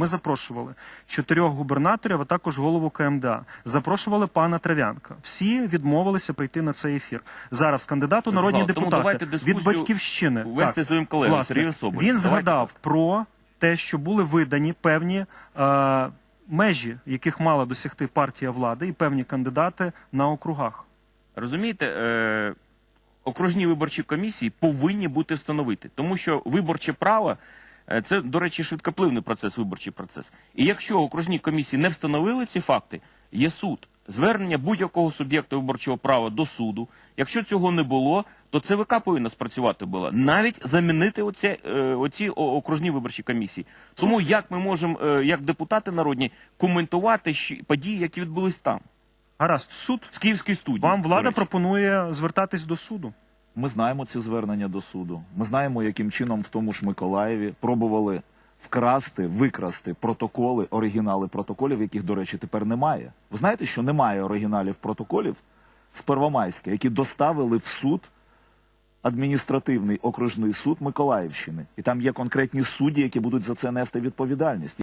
Ми запрошували чотирьох губернаторів, а також голову КМДА. Запрошували пана Трав'янка. Всі відмовилися прийти на цей ефір. Зараз кандидат у народні Тому депутати від батьківщини вести своїм колегам, Сергію Соболєву. Він Давайте згадав про те, що були видані певні е, межі, яких мала досягти партія влади, і певні кандидати на округах. Розумієте, е, окружні виборчі комісії повинні бути встановити, тому що виборче право це, до речі, швидкопливний процес, виборчий процес. І якщо окружні комісії не встановили ці факти, є суд. Звернення будь-якого суб'єкту виборчого права до суду. Якщо цього не було, то ЦВК повинна спрацювати була навіть замінити оці, е, оці окружні виборчі комісії. Тому як ми можемо, е, як депутати народні, коментувати події, які відбулись там, Гаразд, суд. з Київської студії. Вам влада пропонує звертатись до суду. Ми знаємо ці звернення до суду. Ми знаємо, яким чином в тому ж Миколаєві пробували вкрасти, викрасти протоколи, оригінали протоколів, яких, до речі, тепер немає. Ви знаєте, що немає оригіналів протоколів з Первомайська, які доставили в суд адміністративний окружний суд Миколаївщини. І там є конкретні судді, які будуть за це нести відповідальність.